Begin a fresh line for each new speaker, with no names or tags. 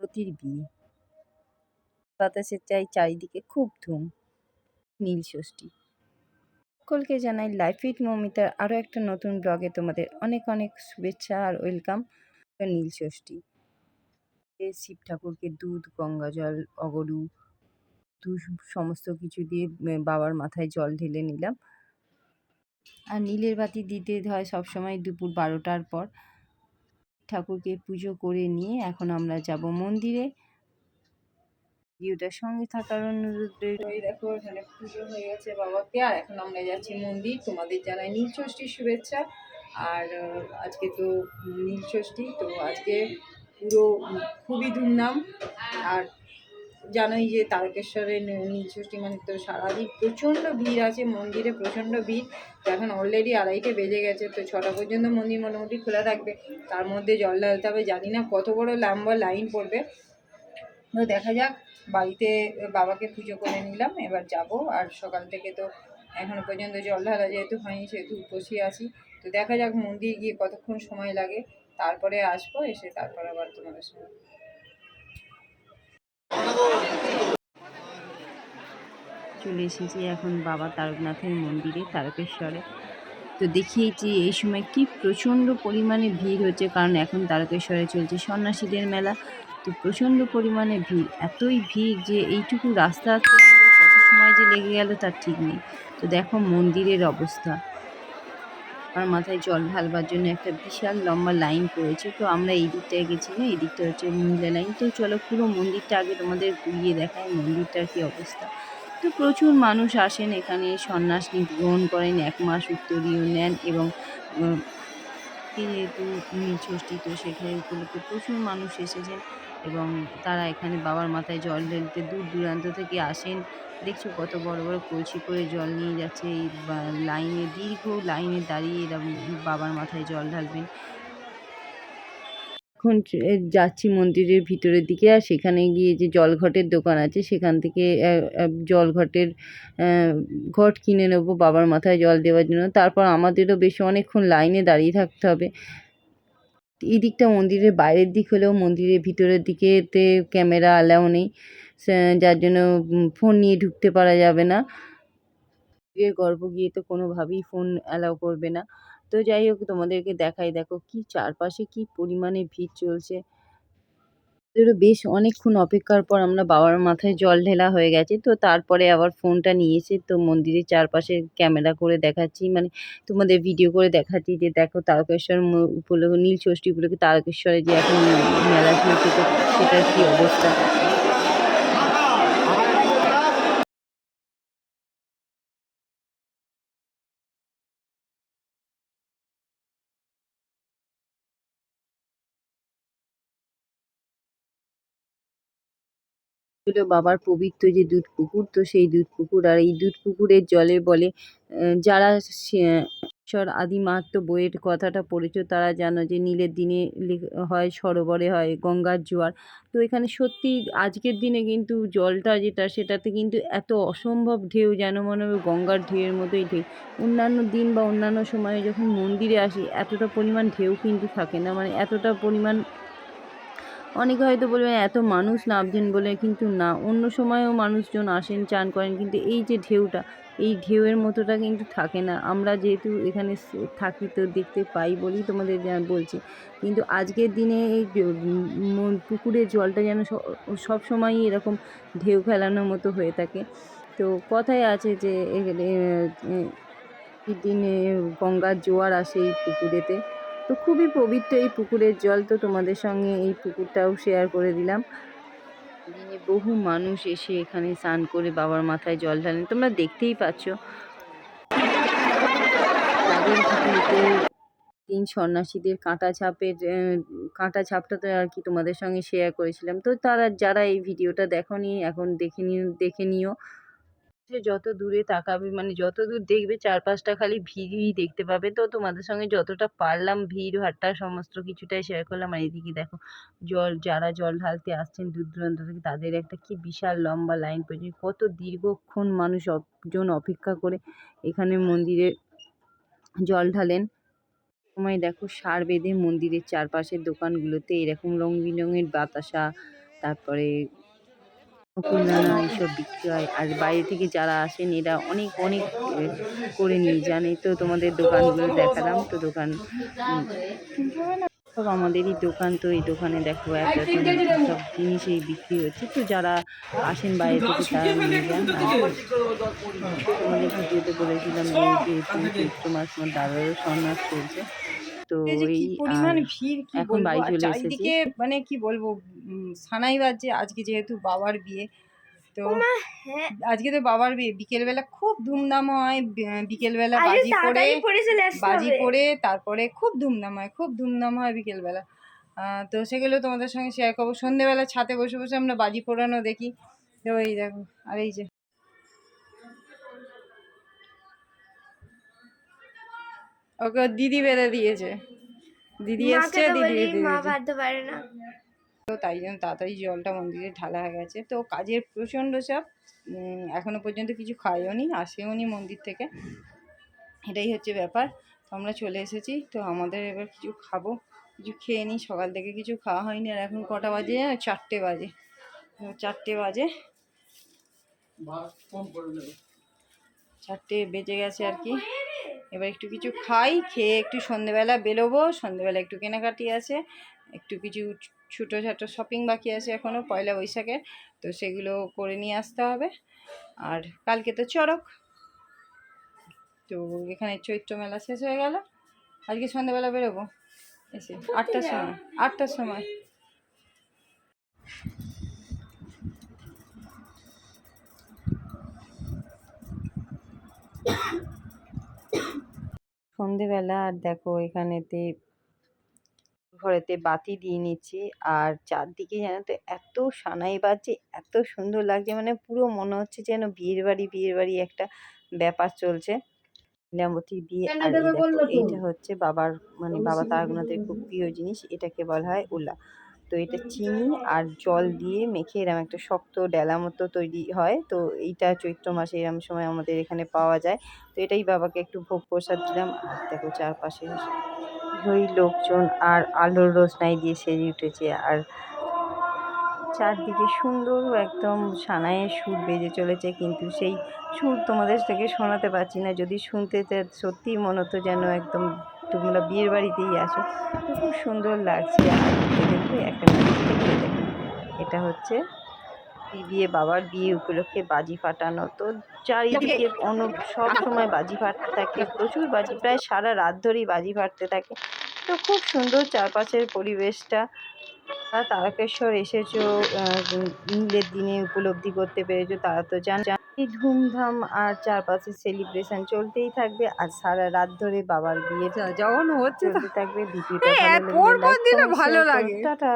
প্রতির বিয়ে। বাতাসের চাই চারিদিকে খুব ধুম, নীল ষষ্ঠী। সকলকে জানাই লাইফ ইট মমিতার আরও একটা নতুন ব্লগে তোমাদের অনেক অনেক শুভেচ্ছা আর ওয়েলকাম নীল ষষ্ঠী। শিব ঠাকুরকে দুধ, গঙ্গা জল, অগরু দু সমস্ত কিছু দিয়ে বাবার মাথায় জল ঢেলে নিলাম। আর নীলের বাতি দিতে হয় সবসময় দুপুর বারোটার পর। ঠাকুরকে পুজো করে নিয়ে এখন আমরা যাব মন্দিরে। ভিডিওটার সঙ্গে থাকার অনুরোধ দেখো, এখানে পুজো হয়ে গেছে বাবাকে। আর এখন আমরা যাচ্ছি মন্দির। তোমাদের জানাই নীল ষষ্ঠীর শুভেচ্ছা। আর আজকে তো নীল ষষ্ঠী, তো আজকে পুরো খুবই ধুমধাম। আর জানোই যে তারকেশ্বরের নী- নীল ষষ্ঠী মানে তো সারাদিন প্রচণ্ড ভিড় আছে, মন্দিরে প্রচণ্ড ভিড়। এখন অলরেডি আড়াইটে বেজে গেছে, তো ছটা পর্যন্ত মন্দির মোটামুটি খোলা থাকবে। তার মধ্যে জল ঢালতে হবে, জানি না কত বড় লম্বা লাইন পড়বে। তো দেখা যাক, বাড়িতে বাবাকে পুজো করে নিলাম, এবার যাব। আর সকাল থেকে তো এখনও পর্যন্ত জল ঢালা যেহেতু হয়নি, সেহেতু উপসী আছি। তো দেখা যাক মন্দির গিয়ে কতক্ষণ সময় লাগে। তারপরে আসব, এসে তারপর আবার তোমাদের সঙ্গে চলে এসেছি এখন বাবা তারকনাথের মন্দিরে, তারকেশ্বরে। তো দেখিয়েছি এই সময় কি প্রচণ্ড পরিমাণে ভিড় হচ্ছে, কারণ এখন তারকেশ্বরে চলছে সন্ন্যাসীদের মেলা। তো প্রচণ্ড পরিমাণে ভিড়, এতই ভিড় যে এইটুকু রাস্তা, কত সময় যে লেগে গেল তার ঠিক নেই। তো দেখো মন্দিরের অবস্থা। আমার মাথায় জল ঢালবার জন্য একটা বিশাল লম্বা লাইন পড়েছে। তো আমরা এই দিকটায় গেছি না এই দিকটা হচ্ছে মহিলা লাইন। তো চলো পুরো মন্দিরটা আগে তোমাদের ঘুরিয়ে দেখায় মন্দিরটার কি অবস্থা। তো প্রচুর মানুষ আসেন এখানে সন্ন্যাস গ্রহণ করেন, এক মাস উত্তরীয় নেন এবং যেহেতু নীল ষষ্ঠী তো সেখানে উপলক্ষে প্রচুর মানুষ এসেছেন এবং তারা এখানে বাবার মাথায় জল ঢেলতে দূর দূরান্ত থেকে আসেন। দেখছ কত বড় বড় কলসি করে জল নিয়ে যাচ্ছে, এই লাইনে দীর্ঘ লাইনে দাঁড়িয়ে এরা বাবার মাথায় জল ঢালবেন। এখন যাচ্ছি মন্দিরের ভিতরের দিকে আর সেখানে গিয়ে যে জলঘটের দোকান আছে সেখান থেকে জলঘটের ঘট কিনে নেব বাবার মাথায় জল দেওয়ার জন্য। তারপর আমাদেরও বেশ অনেকক্ষণ লাইনে দাঁড়িয়ে থাকতে হবে। এই দিকটা মন্দিরের বাইরের দিক হলেও মন্দিরের ভিতরের দিকেতে ক্যামেরা অ্যালাউ নেই। যার জন্য ফোন নিয়ে ঢুকতে পারা যাবে না। গর্ভ গিয়ে তো কোনোভাবেই ফোন অ্যালাউ করবে না। তো যাই হোক, তোমাদেরকে দেখাই। দেখো কি চারপাশে কি পরিমাণে ভিড় চলছে। বেশ অনেকক্ষণ অপেক্ষার পর আমরা বাবার মাথায় জল ঢেলা হয়ে গেছে। তো তারপরে আবার ফোনটা নিয়ে এসে তো মন্দিরের চারপাশে ক্যামেরা করে দেখাচ্ছি। মানে তোমাদের ভিডিও করে দেখাচ্ছি যে দেখো তারকেশ্বর উপলক্ষে নীল ষষ্ঠী উপলক্ষে তারকেশ্বরে যে এখন মেলা চলছে, তো সেটার কি অবস্থা? ছিল বাবার পবিত্র যে দুধ পুকুর, তো সেই দুধ পুকুর আর এই দুধ পুকুরের জলে বলে যারা ঈশ্বর আদি মাহাত্ম বইয়ের কথাটা পড়েছ, তারা জানো যে নীলের দিনে হয় সরোবরে হয় গঙ্গার জোয়ার। তো এখানে সত্যি আজকের দিনে কিন্তু জলটা যেটা, সেটাতে কিন্তু এত অসম্ভব ঢেউ, যেন মনে হবে গঙ্গার ঢেউয়ের মতোই ঢেউ। অন্যান্য দিন বা অন্যান্য সময়ে যখন মন্দিরে আসি, এতটা পরিমাণ ঢেউ কিন্তু থাকে না। মানে এতটা পরিমাণ অনেকে হয়তো বলবেন এত মানুষ নামছেন বলে। কিন্তু না, অন্য সময়েও মানুষজন আসেন, চান করেন। কিন্তু এই যে ঢেউটা, এই ঢেউয়ের মতোটা কিন্তু থাকে না। আমরা যেহেতু এখানে থাকি তো দেখতে পাই বলেই তোমাদের বলছি। কিন্তু আজকের দিনে এই পুকুরের জলটা যেন সব সময়ই এরকম ঢেউ খেলানোর মতো হয়ে থাকে। তো কথায় আছে যে দিনে গঙ্গার জোয়ার আসে এই পুকুরেতে। তো খুবই পবিত্র এই পুকুরের জল তো তোমাদের সঙ্গে এই পুকুরটাও শেয়ার করে দিলাম। দিনে বহু মানুষ এসে এখানে স্নান করে বাবার মাথায় জল ঢালেন। তোমরা দেখতেই পাচ্ছ। তিন সন্ন্যাসীদের কাঁটা ছাপের কাঁটা ছাপটা তো আর কি তোমাদের সঙ্গে শেয়ার করেছিলাম। তো তারা, যারা এই ভিডিওটা দেখোনি, এখন দেখে নিও দেখে নিও। সে যত দূরে তাকাবে মানে যত দূর দেখবে চারপাশটা খালি ভিড়ই দেখতে পাবে। তো তোমাদের সঙ্গে যতটা পারলাম ভিড়, ভাট্টা, সমস্ত কিছুটাই শেয়ার করলাম। আর এদিকে দেখো, জল, যারা জল ঢালতে আসছেন দূর দূরান্ত থেকে, তাদের একটা কি বিশাল লম্বা লাইন পড়েছে কত দীর্ঘক্ষণ মানুষ জন অপেক্ষা করে এখানে মন্দিরে জল ঢালেন। সময় দেখো, সার বেঁধে মন্দিরের চারপাশের দোকানগুলোতে এরকম রং বেরঙের বাতাসা, তারপরে ফুলদানা এইসব বিক্রি হয়, আর বাইরে থেকে যারা আসেন, এরা অনেক অনেক করে নিয়ে যান। তো তোমাদের দোকানগুলো দেখালাম, তো দোকান সব আমাদেরই দোকান, তো এই দোকানে দেখো এক রকম সব জিনিসই বিক্রি হচ্ছে। তো যারা আসেন বাইরে থেকে, তারা নিয়ে যান। তোমাদের ভিডিওতে বলেছিলাম যে চৈত্র মাস আমার দাদারও সন্ন্যাস চলছে। তো
এই যে
এই
কি পরিমাণ ভিড় কি
এখন বাড়ি চলে এসেছি।
চারিদিকে মানে কি বলব? সানাই বাজছে। আজকে যেহেতু বাবার বিয়ে তো
হ্যাঁ।
আজকে তো বাবার বিয়ে। বিকেলবেলা খুব ধুমধাম হয়। বিকেলবেলা বাজি পড়ে বাজি পড়ে তারপরে খুব ধুমধাম হয় খুব ধুমধাম হয় বিকেলবেলা। আহ, তো সেগুলো তোমাদের সঙ্গে শেয়ার করব। সন্ধেবেলা ছাদে বসে বসে আমরা বাজি পোড়ানো দেখি। তো এই দেখো আর এই যে ওকে দিদি বেঁধে দিয়েছে। দিদি এসছে দিদি বেঁধে
মা বাঁধতে পারে না।
তো তাই জন্য তাড়াতাড়ি জলটা মন্দিরে ঢালা হয়ে গেছে। তো কাজের প্রচণ্ড চাপ এখনও পর্যন্ত কিছু খাইও নি আসেও নি মন্দির থেকে। এটাই হচ্ছে ব্যাপার। তো আমরা চলে এসেছি তো আমাদের এবার কিছু খাব। কিছু খেয়ে নিই সকাল থেকে কিছু খাওয়া হয়নি আর এখন কটা বাজে? চারটে বাজে। চারটে বাজে। চারটে বেজে গেছে আর কি। এবার একটু কিছু খাই খেয়ে একটু সন্ধেবেলা বেরোবো সন্ধেবেলা একটু কেনাকাটি আছে একটু কিছু ছোটো ছোটো শপিং বাকি আছে এখনও পয়লা বৈশাখের তো সেগুলো করে নিয়ে আসতে হবে। আর কালকে তো চড়ক তো এখানে চৈত্র মেলা শেষ হয়ে গেল আজকে সন্ধ্যাবেলা বেরোবো। এসে আটটার সময় আটটার সময়।
সন্ধেবেলা আর দেখো এখানেতে ঘরেতে বাতি দিয়ে নিচ্ছি। আর চারদিকে যেন তো এত সানাই বাজছে এত সুন্দর লাগছে মানে পুরো মনে হচ্ছে যেন বিয়ের বাড়ি বিয়ের বাড়ি একটা ব্যাপার চলছে। লীলাবতীর বিয়ে আর এটা হচ্ছে বাবার মানে বাবা তারকনাথের খুব প্রিয় জিনিস এটাকে বলা হয় উলা। তো এটা চিনি আর জল দিয়ে মেখে এরম একটা শক্ত ডেলা মতো তৈরি হয়। তো এইটা চৈত্র মাসে এরম সময় আমাদের এখানে পাওয়া যায়। তো এটাই বাবাকে একটু ভোগ প্রসাদ দিলাম। আর দেখো চারপাশে ওই লোকজন আর আলোর রোশনাই দিয়ে সেজে উঠেছে। আর চারদিকে সুন্দর একদম সানায়ের সুর বেজে চলেছে। কিন্তু সেই সুর তোমাদের থেকে শোনাতে পারছি না। যদি শুনতে সত্যিই মনে হতো যেন একদম তোমরা বিয়ের বাড়িতেই আসো তো খুব সুন্দর লাগছে আর এদিকে একটা এটা হচ্ছে বিয়ে বাবার বিয়ে উপলক্ষে বাজি ফাটানো। তো চারিদিকে অনেক সব সময় বাজি ফাটতে থাকে, প্রচুর বাজি, প্রায় সারা রাত ধরেই বাজি ফাটতে থাকে। তো খুব সুন্দর চারপাশের পরিবেশটা তারকেশ্বর এসেছ নীলের দিনে উপলব্ধি করতে পেরেছ তারা তো জান এই ধুমধাম আর চারপাশে সেলিব্রেশন চলতেই থাকবে আর সারা রাত ধরে বাবার বিয়ে
যখন হচ্ছে
থাকবে ভিডিওটা ভালো।
লাগে।
টাটা